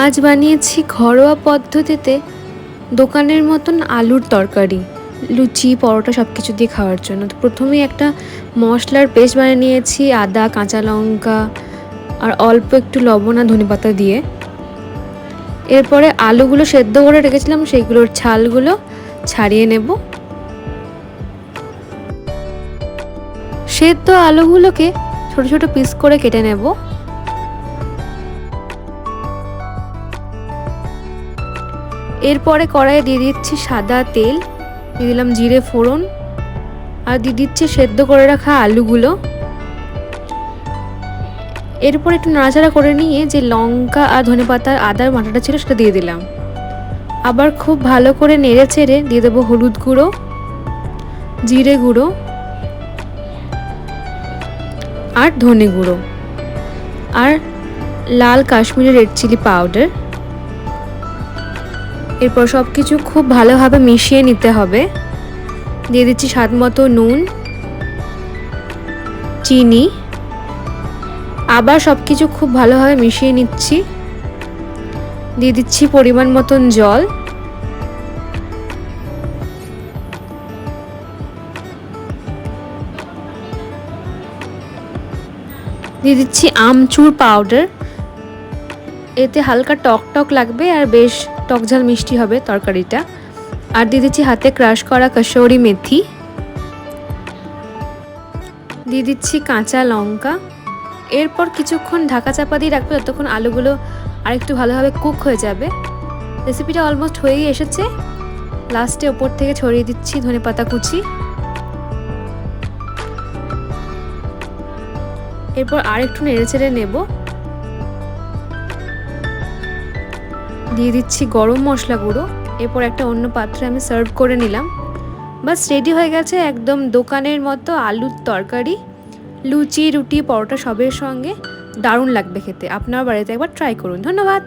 আজ বানিয়েছি ঘরোয়া পদ্ধতিতে দোকানের মতন আলুর তরকারি, লুচি, পরোটা সব কিছু দিয়ে খাওয়ার জন্য। তো প্রথমেই একটা মশলার পেস্ট বানিয়ে নিয়েছি, আদা, কাঁচা লঙ্কা আর অল্প একটু লবণ আর ধনে পাতা দিয়ে। এরপরে আলুগুলো সেদ্ধ করে রেখেছিলাম, সেইগুলোর ছালগুলো ছাড়িয়ে নেব। সেদ্ধ আলুগুলোকে ছোট ছোট পিস করে কেটে নেব। এরপরে কড়াইয়ে দিয়ে দিচ্ছি সাদা তেল, দিয়ে দিলাম জিরে ফোড়ন, আর দিয়ে দিচ্ছি সেদ্ধ করে রাখা আলুগুলো। এরপর একটু নাড়াচাড়া করে নিয়ে যে লঙ্কা আর ধনে পাতার আদার বাটাটা ছিল সেটা দিয়ে দিলাম। আবার খুব ভালো করে নেড়ে চেড়ে দিয়ে দেবো হলুদ গুঁড়ো, জিরে গুঁড়ো, আর ধনে গুঁড়ো। আর লাল কাশ্মীরি রেড চিলি পাউডার এরপর সব কিছু খুব ভালোভাবে মিশিয়ে নিতে হবে। দিয়ে দিচ্ছি স্বাদ মতো নুন, চিনি। আবার সব কিছু খুব ভালোভাবে মিশিয়ে নিচ্ছি। দিয়ে দিচ্ছি পরিমাণ মতন জল। দিয়ে দিচ্ছি আমচুর পাউডার। এতে হালকা টক টক লাগবে আর বেশ টক ঝাল মিষ্টি হবে তরকারিটা। আর দিয়ে দিচ্ছি হাতে ক্রাশ করা কসৌরি মেথি। দিয়ে দিচ্ছি কাঁচা লঙ্কা। এরপর কিছুক্ষণ ঢাকা চাপা দিয়ে রাখব যতক্ষণ আলুগুলো আরেকটু ভালোভাবে কুক হয়ে যাবে। রেসিপিটা অলমোস্ট হয়েই এসেছে। লাস্টে ওপর থেকে ছড়িয়ে দিচ্ছি ধনে পাতা কুচি। এরপর আরেকটু নেড়ে চেড়ে নেব। দিয়ে দিচ্ছি গরম মশলা গুঁড়ো। এরপর একটা অন্য পাত্রে আমি সার্ভ করে নিলাম। বাস রেডি হয়ে গেছে একদম দোকানের মতো আলুর তরকারি। লুচি, রুটি, পরোটা সবের সঙ্গে। দারুণ লাগবে খেতে। আপনার বাড়িতে একবার ট্রাই করুন। ধন্যবাদ।